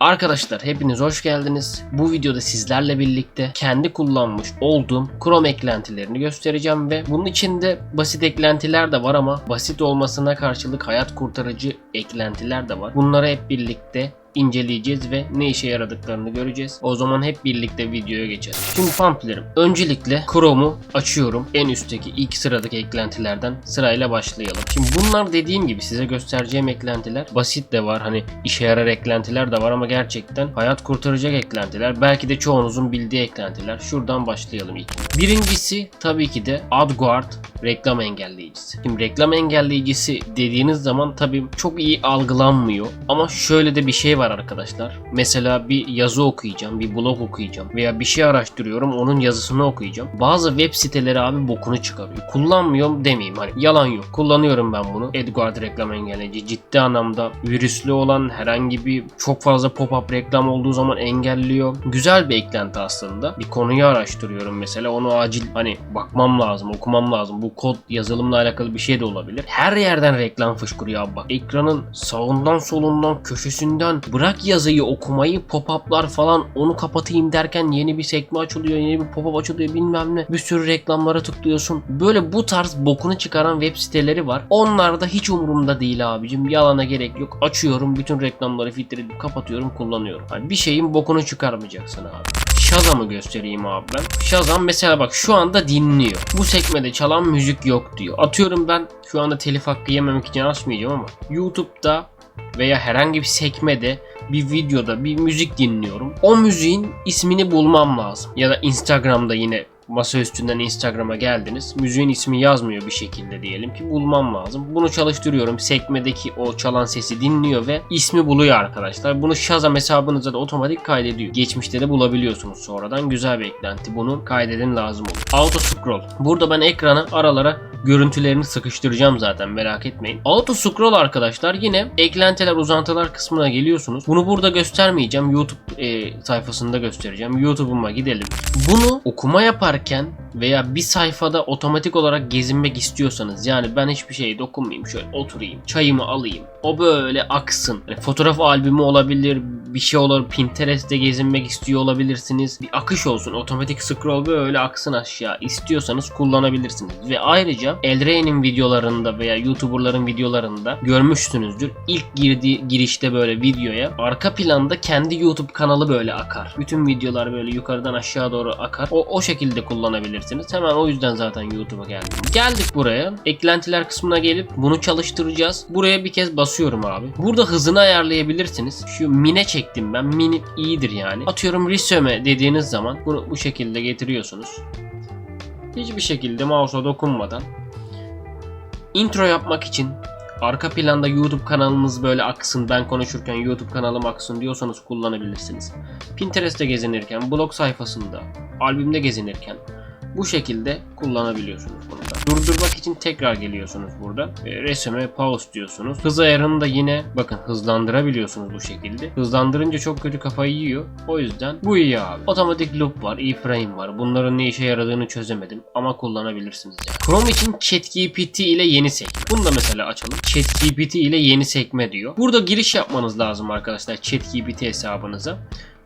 Arkadaşlar hepiniz hoş geldiniz. Bu videoda sizlerle birlikte kendi kullanmış olduğum Chrome eklentilerini göstereceğim ve bunun içinde basit eklentiler de var ama basit olmasına karşılık hayat kurtarıcı eklentiler de var. Bunları hep birlikte inceleyeceğiz ve ne işe yaradıklarını göreceğiz. O zaman hep birlikte videoya geçelim. Şimdi pampilerim. Öncelikle Chrome'u açıyorum. En üstteki ilk sıradaki eklentilerden sırayla başlayalım. Şimdi bunlar dediğim gibi size göstereceğim eklentiler basit de var. Hani işe yarar eklentiler de var ama gerçekten hayat kurtaracak eklentiler. Belki de çoğunuzun bildiği eklentiler. Şuradan başlayalım ilk. Birincisi tabii ki de AdGuard reklam engelleyicisi. Şimdi reklam engelleyicisi dediğiniz zaman tabii çok iyi algılanmıyor. Ama şöyle de bir şey var arkadaşlar. Mesela bir yazı okuyacağım, bir blog okuyacağım veya bir şey araştırıyorum onun yazısını okuyacağım. Bazı web siteleri abi bokunu çıkarıyor. Kullanmıyorum demeyeyim hani yalan yok. Kullanıyorum ben bunu. AdGuard reklam engelleyici ciddi anlamda virüslü olan herhangi bir çok fazla pop-up reklam olduğu zaman engelliyor. Güzel bir eklenti aslında. Bir konuyu araştırıyorum mesela onu acil hani bakmam lazım, okumam lazım. Bu kod yazılımla alakalı bir şey de olabilir. Her yerden reklam fışkırıyor abi bak. Ekranın sağından solundan köşesinden bırak yazıyı okumayı pop-up'lar falan onu kapatayım derken yeni bir sekme açılıyor, yeni bir pop-up açılıyor bilmem ne. Bir sürü reklamlara tıklıyorsun. Böyle bu tarz bokunu çıkaran web siteleri var. Onlar da hiç umurumda değil abicim. Yalana gerek yok. Açıyorum bütün reklamları filtreleyip kapatıyorum kullanıyorum. Hani bir şeyin bokunu çıkarmayacaksın abi. Shazam'ı göstereyim abi ben. Shazam mesela bak şu anda dinliyor. Bu sekmede çalan müzik yok diyor. Atıyorum ben şu anda telif hakkı yememek için açmayacağım ama YouTube'da veya herhangi bir sekmede bir videoda bir müzik dinliyorum. O müziğin ismini bulmam lazım. Ya da Instagram'da yine masa üstünden Instagram'a geldiniz. Müziğin ismi yazmıyor bir şekilde diyelim ki bulmam lazım. Bunu çalıştırıyorum. Sekmedeki o çalan sesi dinliyor ve ismi buluyor arkadaşlar. Bunu Shazam hesabınıza da otomatik kaydediyor. Geçmişte de bulabiliyorsunuz sonradan. Güzel bir eklenti. Bunu kaydedin lazım olur. Auto scroll. Burada ben ekrana aralara görüntülerini sıkıştıracağım zaten merak etmeyin. Auto scroll arkadaşlar yine eklentiler uzantılar kısmına geliyorsunuz. Bunu burada göstermeyeceğim. YouTube e, sayfasında göstereceğim. YouTube'uma gidelim. Bunu okuma yaparken veya bir sayfada otomatik olarak gezinmek istiyorsanız yani ben hiçbir şey dokunmayayım şöyle oturayım çayımı alayım o böyle aksın. Yani fotoğraf albümü olabilir bir şey olur Pinterest'te gezinmek istiyor olabilirsiniz. Bir akış olsun otomatik scroll böyle aksın aşağı istiyorsanız kullanabilirsiniz. Ve ayrıca Elrey'nin videolarında veya YouTuber'ların videolarında görmüşsünüzdür. İlk girdiği girişte böyle videoya arka planda kendi YouTube kanalı böyle akar. Bütün videolar böyle yukarıdan aşağı doğru akar. O, o şekilde kullanabilirsiniz. Hemen o yüzden zaten YouTube'a geldim. Geldik buraya. Eklentiler kısmına gelip bunu çalıştıracağız. Buraya bir kez basıyorum abi. Burada hızını ayarlayabilirsiniz. Şu mine çektim ben. Mini iyidir yani. Atıyorum resume dediğiniz zaman bunu bu şekilde getiriyorsunuz. Hiçbir şekilde mouse'a dokunmadan intro yapmak için arka planda YouTube kanalınız böyle aksın ben konuşurken YouTube kanalım aksın diyorsanız kullanabilirsiniz. Pinterest'te gezinirken, blog sayfasında, albümde gezinirken bu şekilde kullanabiliyorsunuz bunu. Durdurmak için tekrar geliyorsunuz burada. E, resime pause diyorsunuz. Hız ayarını da yine bakın hızlandırabiliyorsunuz bu şekilde. Hızlandırınca çok kötü kafayı yiyor. O yüzden bu iyi abi. Otomatik loop var, iframe var. Bunların ne işe yaradığını çözemedim ama kullanabilirsiniz yani. Chrome için ChatGPT ile yeni sekme. Bunu da mesela açalım. ChatGPT ile yeni sekme diyor. Burada giriş yapmanız lazım arkadaşlar ChatGPT hesabınıza.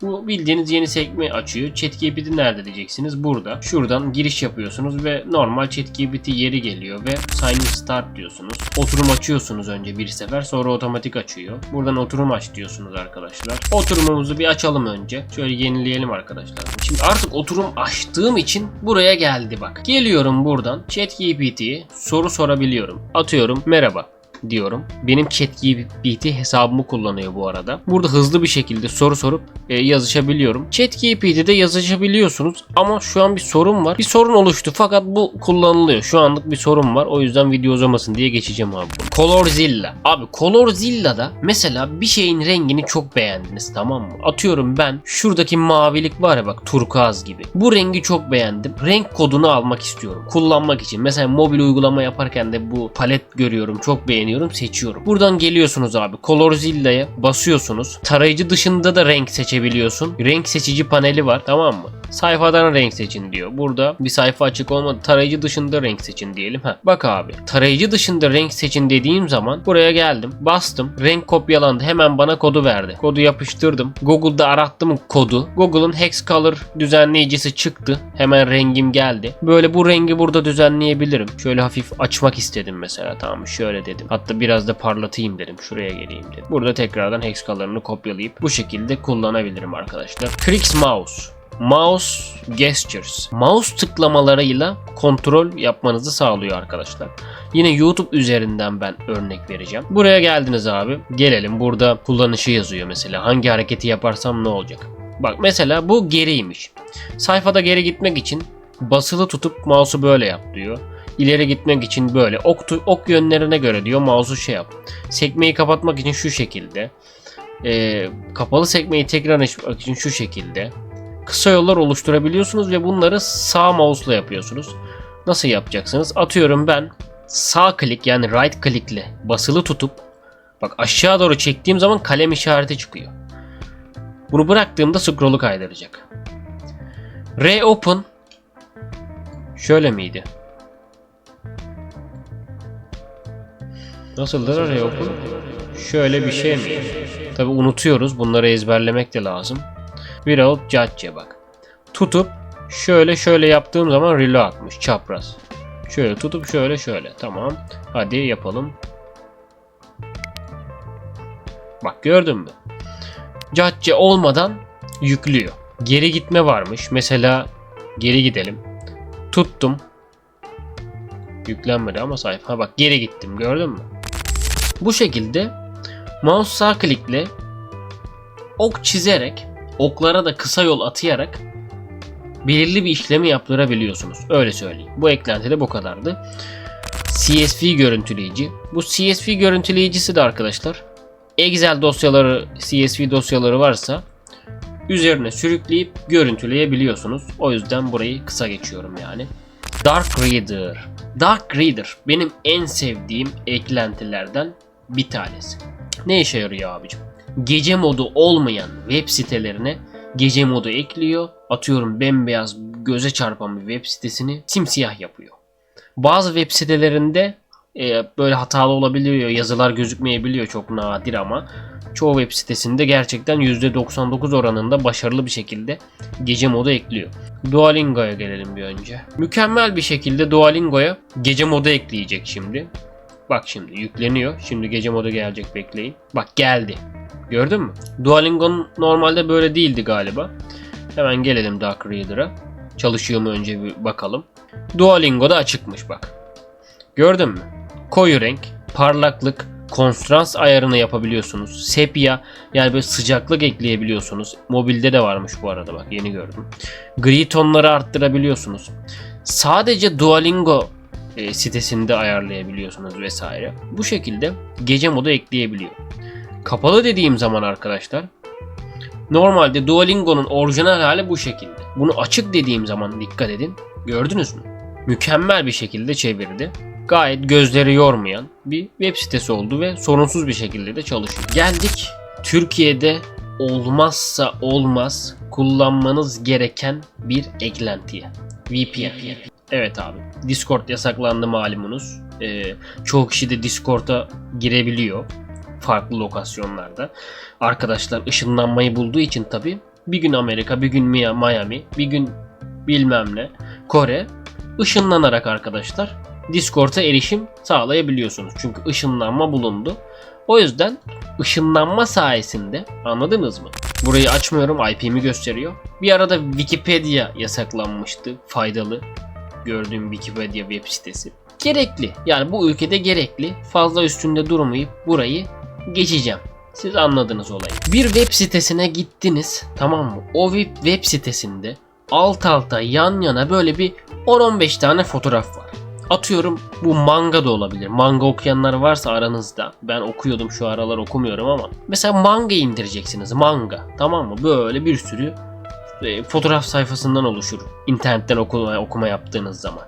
Bu bildiğiniz yeni sekme açıyor. ChatGPT nerede diyeceksiniz? Burada. Şuradan giriş yapıyorsunuz ve normal ChatGPT yeri geliyor ve sign in start diyorsunuz. Oturum açıyorsunuz önce bir sefer sonra otomatik açıyor. Buradan oturum aç diyorsunuz arkadaşlar. Oturumumuzu bir açalım önce. Şöyle yenileyelim arkadaşlar. Şimdi artık oturum açtığım için buraya geldi bak. Geliyorum buradan ChatGPT'ye soru sorabiliyorum. Atıyorum merhaba diyorum. Benim ChatGPT hesabımı kullanıyor bu arada. Burada hızlı bir şekilde soru sorup e, yazışabiliyorum. ChatGPT'de yazışabiliyorsunuz ama şu an bir sorun var. Bir sorun oluştu fakat bu kullanılıyor. Şu anlık bir sorun var. O yüzden video uzamasın diye geçeceğim abi. Colorzilla. Abi Colorzilla'da mesela bir şeyin rengini çok beğendiniz tamam mı? Atıyorum ben şuradaki mavilik var ya bak turkuaz gibi. Bu rengi çok beğendim. Renk kodunu almak istiyorum. Kullanmak için. Mesela mobil uygulama yaparken de bu palet görüyorum. Çok beğeniyorum. Seçiyorum. Buradan geliyorsunuz abi. Colorzilla'ya basıyorsunuz. Tarayıcı dışında da renk seçebiliyorsun. Renk seçici paneli var. Tamam mı? sayfadan renk seçin diyor. Burada bir sayfa açık olmadı. Tarayıcı dışında renk seçin diyelim. Heh, bak abi tarayıcı dışında renk seçin dediğim zaman buraya geldim. Bastım. Renk kopyalandı. Hemen bana kodu verdi. Kodu yapıştırdım. Google'da arattım kodu. Google'ın Hex Color düzenleyicisi çıktı. Hemen rengim geldi. Böyle bu rengi burada düzenleyebilirim. Şöyle hafif açmak istedim mesela. Tamam şöyle dedim. Hatta biraz da parlatayım dedim. Şuraya geleyim dedim. Burada tekrardan Hex Color'ını kopyalayıp bu şekilde kullanabilirim arkadaşlar. Tricks Mouse. Mouse gestures. Mouse tıklamalarıyla kontrol yapmanızı sağlıyor arkadaşlar. Yine YouTube üzerinden ben örnek vereceğim. Buraya geldiniz abi. Gelelim. Burada kullanışı yazıyor mesela. Hangi hareketi yaparsam ne olacak? Bak mesela bu geriymiş. Sayfada geri gitmek için basılı tutup mouse'u böyle yap diyor. İleri gitmek için böyle. Ok, ok yönlerine göre diyor mouse'u şey yap. Sekmeyi kapatmak için şu şekilde. Ee, kapalı sekmeyi tekrar açmak için şu şekilde. Kısa yollar oluşturabiliyorsunuz ve bunları sağ mouse'la yapıyorsunuz. Nasıl yapacaksınız? Atıyorum ben sağ klik yani right klikle basılı tutup bak aşağı doğru çektiğim zaman kalem işareti çıkıyor. Bunu bıraktığımda scroll'u kaydıracak. Reopen şöyle miydi? Nasıldır reopen? Şöyle bir şey mi? Tabi unutuyoruz. Bunları ezberlemek de lazım. Without judge bak. Tutup şöyle şöyle yaptığım zaman reload atmış çapraz. Şöyle tutup şöyle şöyle. Tamam. Hadi yapalım. Bak gördün mü? Judge olmadan yüklüyor. Geri gitme varmış. Mesela geri gidelim. Tuttum. Yüklenmedi ama sayfa. Ha bak geri gittim gördün mü? Bu şekilde mouse sağ klikle ok çizerek oklara da kısa yol atayarak belirli bir işlemi yaptırabiliyorsunuz. Öyle söyleyeyim. Bu eklenti de bu kadardı. CSV görüntüleyici. Bu CSV görüntüleyicisi de arkadaşlar Excel dosyaları, CSV dosyaları varsa üzerine sürükleyip görüntüleyebiliyorsunuz. O yüzden burayı kısa geçiyorum yani. Dark Reader. Dark Reader benim en sevdiğim eklentilerden bir tanesi. Ne işe yarıyor abicim? Gece modu olmayan web sitelerine gece modu ekliyor. Atıyorum bembeyaz göze çarpan bir web sitesini simsiyah yapıyor. Bazı web sitelerinde e, böyle hatalı olabiliyor. Yazılar gözükmeyebiliyor çok nadir ama çoğu web sitesinde gerçekten %99 oranında başarılı bir şekilde gece modu ekliyor. Duolingo'ya gelelim bir önce. Mükemmel bir şekilde Duolingo'ya gece modu ekleyecek şimdi. Bak şimdi yükleniyor. Şimdi gece modu gelecek bekleyin. Bak geldi. Gördün mü? Duolingo'nun normalde böyle değildi galiba. Hemen gelelim Dark Reader'a. Çalışıyor mu önce bir bakalım. Duolingo'da açıkmış bak. Gördün mü? Koyu renk, parlaklık, kontrans ayarını yapabiliyorsunuz. Sepia yani böyle sıcaklık ekleyebiliyorsunuz. Mobilde de varmış bu arada bak yeni gördüm. Gri tonları arttırabiliyorsunuz. Sadece Duolingo e, sitesinde ayarlayabiliyorsunuz vesaire. Bu şekilde gece modu ekleyebiliyor. Kapalı dediğim zaman arkadaşlar normalde Duolingo'nun orijinal hali bu şekilde. Bunu açık dediğim zaman dikkat edin. Gördünüz mü? Mükemmel bir şekilde çevirdi. Gayet gözleri yormayan bir web sitesi oldu ve sorunsuz bir şekilde de çalışıyor. Geldik Türkiye'de olmazsa olmaz kullanmanız gereken bir eklentiye. VPN. Evet abi. Discord yasaklandı malumunuz. Ee, çoğu kişi de Discord'a girebiliyor. Farklı lokasyonlarda. Arkadaşlar ışınlanmayı bulduğu için tabi bir gün Amerika, bir gün Miami, bir gün bilmem ne Kore ışınlanarak arkadaşlar Discord'a erişim sağlayabiliyorsunuz. Çünkü ışınlanma bulundu. O yüzden ışınlanma sayesinde anladınız mı? Burayı açmıyorum IP'mi gösteriyor. Bir arada Wikipedia yasaklanmıştı. Faydalı gördüğüm Wikipedia web sitesi. Gerekli. Yani bu ülkede gerekli. Fazla üstünde durmayıp burayı geçeceğim. Siz anladınız olayı. Bir web sitesine gittiniz tamam mı? O web, sitesinde alt alta yan yana böyle bir 10-15 tane fotoğraf var. Atıyorum bu manga da olabilir. Manga okuyanlar varsa aranızda. Ben okuyordum şu aralar okumuyorum ama. Mesela manga indireceksiniz. Manga. Tamam mı? Böyle bir sürü e, fotoğraf sayfasından oluşur. İnternetten okuma, okuma yaptığınız zaman.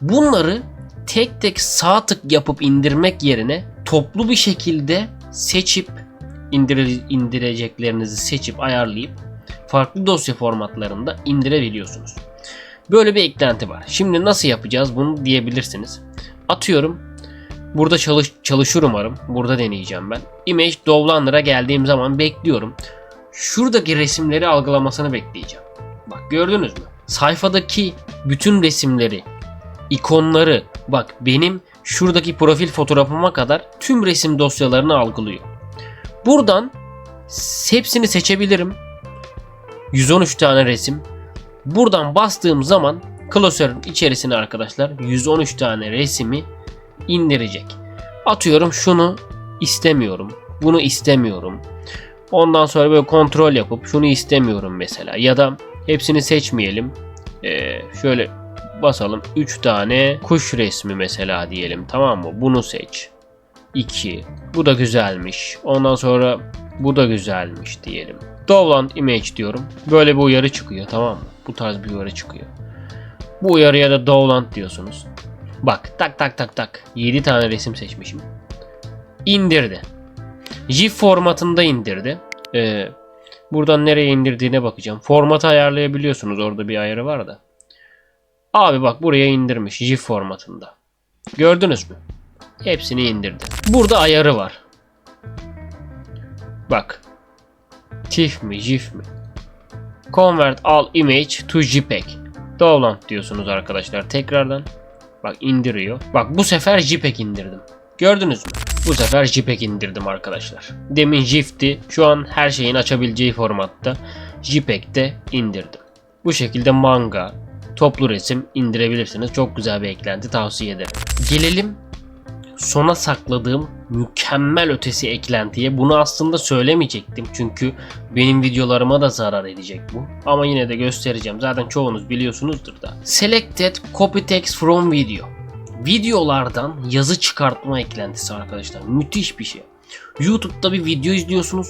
Bunları tek tek sağ tık yapıp indirmek yerine toplu bir şekilde seçip indire, indireceklerinizi seçip ayarlayıp farklı dosya formatlarında indirebiliyorsunuz. Böyle bir eklenti var. Şimdi nasıl yapacağız bunu diyebilirsiniz. Atıyorum burada çalış çalışır umarım. Burada deneyeceğim ben. Image Dovlander'a geldiğim zaman bekliyorum. Şuradaki resimleri algılamasını bekleyeceğim. Bak gördünüz mü? Sayfadaki bütün resimleri, ikonları bak benim şuradaki profil fotoğrafıma kadar tüm resim dosyalarını algılıyor. Buradan hepsini seçebilirim. 113 tane resim. Buradan bastığım zaman klasörün içerisine arkadaşlar 113 tane resimi indirecek. Atıyorum şunu istemiyorum. Bunu istemiyorum. Ondan sonra böyle kontrol yapıp şunu istemiyorum mesela. Ya da hepsini seçmeyelim. Ee, şöyle basalım. 3 tane kuş resmi mesela diyelim. Tamam mı? Bunu seç. 2. Bu da güzelmiş. Ondan sonra bu da güzelmiş diyelim. Dovland image diyorum. Böyle bir uyarı çıkıyor tamam mı? Bu tarz bir uyarı çıkıyor. Bu uyarıya da Dovland diyorsunuz. Bak tak tak tak tak. 7 tane resim seçmişim. İndirdi. GIF formatında indirdi. Ee, buradan nereye indirdiğine bakacağım. Formatı ayarlayabiliyorsunuz. Orada bir ayarı var da. Abi bak buraya indirmiş GIF formatında. Gördünüz mü? Hepsini indirdi. Burada ayarı var. Bak. TIFF mi, GIF mi? Convert all image to JPEG. Download diyorsunuz arkadaşlar tekrardan. Bak indiriyor. Bak bu sefer JPEG indirdim. Gördünüz mü? Bu sefer JPEG indirdim arkadaşlar. Demin GIF'ti. Şu an her şeyin açabileceği formatta. JPEG'de indirdim. Bu şekilde manga, toplu resim indirebilirsiniz. Çok güzel bir eklenti tavsiye ederim. Gelelim sona sakladığım mükemmel ötesi eklentiye. Bunu aslında söylemeyecektim çünkü benim videolarıma da zarar edecek bu. Ama yine de göstereceğim. Zaten çoğunuz biliyorsunuzdur da. Selected copy text from video. Videolardan yazı çıkartma eklentisi arkadaşlar. Müthiş bir şey. YouTube'da bir video izliyorsunuz.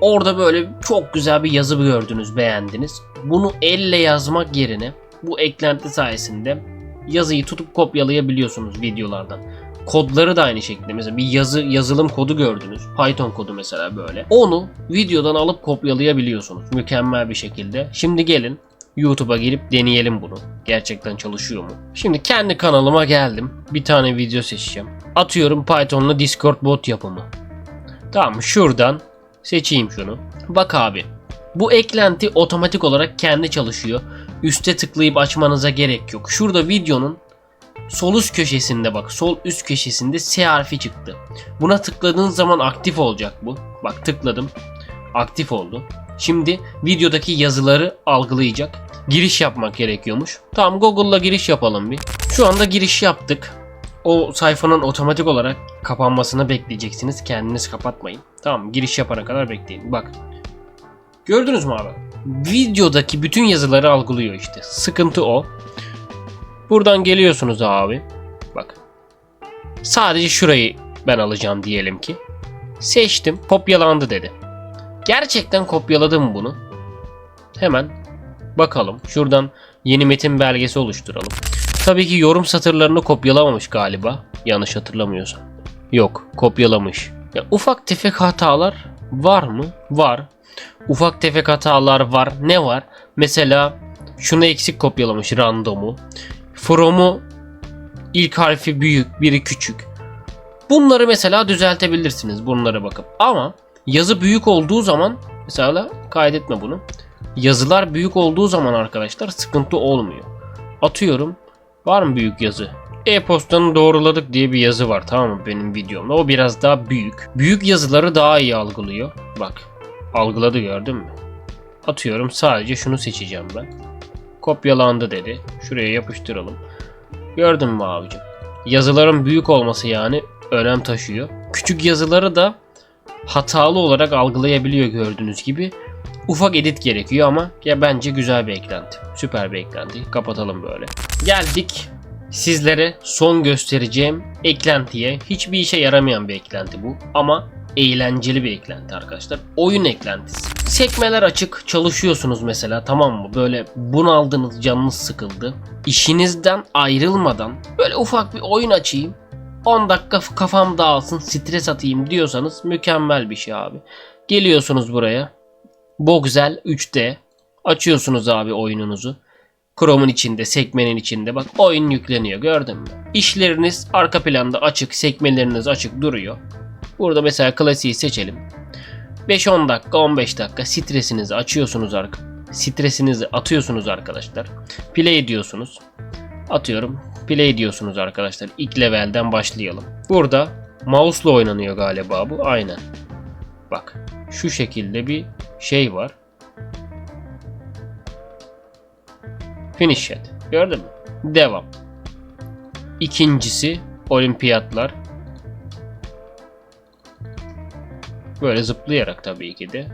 Orada böyle çok güzel bir yazı gördünüz, beğendiniz. Bunu elle yazmak yerine bu eklenti sayesinde yazıyı tutup kopyalayabiliyorsunuz videolardan. Kodları da aynı şekilde. Mesela bir yazı yazılım kodu gördünüz. Python kodu mesela böyle. Onu videodan alıp kopyalayabiliyorsunuz. Mükemmel bir şekilde. Şimdi gelin YouTube'a girip deneyelim bunu. Gerçekten çalışıyor mu? Şimdi kendi kanalıma geldim. Bir tane video seçeceğim. Atıyorum Python'la Discord bot yapımı. Tamam şuradan seçeyim şunu. Bak abi. Bu eklenti otomatik olarak kendi çalışıyor. Üste tıklayıp açmanıza gerek yok. Şurada videonun sol üst köşesinde bak sol üst köşesinde S harfi çıktı. Buna tıkladığın zaman aktif olacak bu. Bak tıkladım. Aktif oldu. Şimdi videodaki yazıları algılayacak. Giriş yapmak gerekiyormuş. Tamam Google'la giriş yapalım bir. Şu anda giriş yaptık. O sayfanın otomatik olarak kapanmasını bekleyeceksiniz. Kendiniz kapatmayın. Tamam giriş yapana kadar bekleyin. Bak. Gördünüz mü abi? Videodaki bütün yazıları algılıyor işte. Sıkıntı o. Buradan geliyorsunuz abi. Bak. Sadece şurayı ben alacağım diyelim ki. Seçtim. Kopyalandı dedi. Gerçekten kopyaladım bunu. Hemen bakalım. Şuradan yeni metin belgesi oluşturalım. Tabii ki yorum satırlarını kopyalamamış galiba. Yanlış hatırlamıyorsam. Yok, kopyalamış. Ya, ufak tefek hatalar var mı? Var. Ufak tefek hatalar var. Ne var? Mesela şunu eksik kopyalamış randomu. From'u ilk harfi büyük, biri küçük. Bunları mesela düzeltebilirsiniz bunlara bakıp. Ama yazı büyük olduğu zaman mesela kaydetme bunu. Yazılar büyük olduğu zaman arkadaşlar sıkıntı olmuyor. Atıyorum var mı büyük yazı? E-postanı doğruladık diye bir yazı var tamam mı benim videomda. O biraz daha büyük. Büyük yazıları daha iyi algılıyor. Bak algıladı gördün mü? Atıyorum sadece şunu seçeceğim ben. Kopyalandı dedi. Şuraya yapıştıralım. Gördün mü abicim? Yazıların büyük olması yani önem taşıyor. Küçük yazıları da hatalı olarak algılayabiliyor gördüğünüz gibi. Ufak edit gerekiyor ama ya bence güzel bir eklenti. Süper bir eklenti. Kapatalım böyle. Geldik sizlere son göstereceğim eklentiye. Hiçbir işe yaramayan bir eklenti bu ama eğlenceli bir eklenti arkadaşlar. Oyun eklentisi. Sekmeler açık çalışıyorsunuz mesela tamam mı? Böyle bunaldınız canınız sıkıldı. İşinizden ayrılmadan böyle ufak bir oyun açayım. 10 dakika kafam dağılsın stres atayım diyorsanız mükemmel bir şey abi. Geliyorsunuz buraya. Boxel 3D Açıyorsunuz abi oyununuzu. Chrome'un içinde, sekmenin içinde bak oyun yükleniyor gördün mü? İşleriniz arka planda açık, sekmeleriniz açık duruyor. Burada mesela klasiği seçelim. 5-10 dakika, 15 dakika stresinizi açıyorsunuz. Stresinizi atıyorsunuz arkadaşlar. Play ediyorsunuz. Atıyorum. Play ediyorsunuz arkadaşlar. İlk levelden başlayalım. Burada mouse'la oynanıyor galiba bu. Aynen. Bak. Şu şekilde bir şey var. Finish et. Gördün mü? Devam. İkincisi olimpiyatlar. Böyle zıplayarak tabii ki de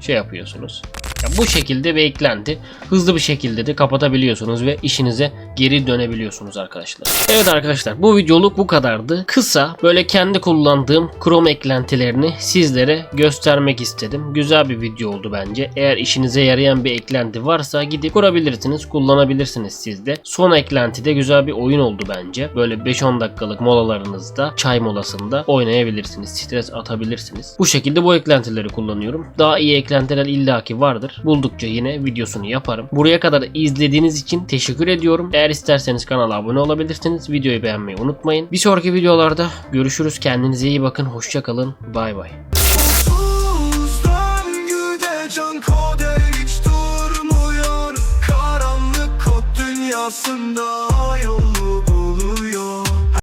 şey yapıyorsunuz. Ya bu şekilde bir eklenti hızlı bir şekilde de kapatabiliyorsunuz ve işinize geri dönebiliyorsunuz arkadaşlar. Evet arkadaşlar bu videoluk bu kadardı. Kısa böyle kendi kullandığım Chrome eklentilerini sizlere göstermek istedim. Güzel bir video oldu bence. Eğer işinize yarayan bir eklenti varsa gidip kurabilirsiniz, kullanabilirsiniz siz de. Son eklenti de güzel bir oyun oldu bence. Böyle 5-10 dakikalık molalarınızda, çay molasında oynayabilirsiniz. Stres atabilirsiniz. Bu şekilde bu eklentileri kullanıyorum. Daha iyi eklentiler illaki vardır. Buldukça yine videosunu yaparım. Buraya kadar izlediğiniz için teşekkür ediyorum. Eğer isterseniz kanala abone olabilirsiniz. Videoyu beğenmeyi unutmayın. Bir sonraki videolarda görüşürüz. Kendinize iyi bakın. Hoşçakalın. Bay bay. Onsuz döngüde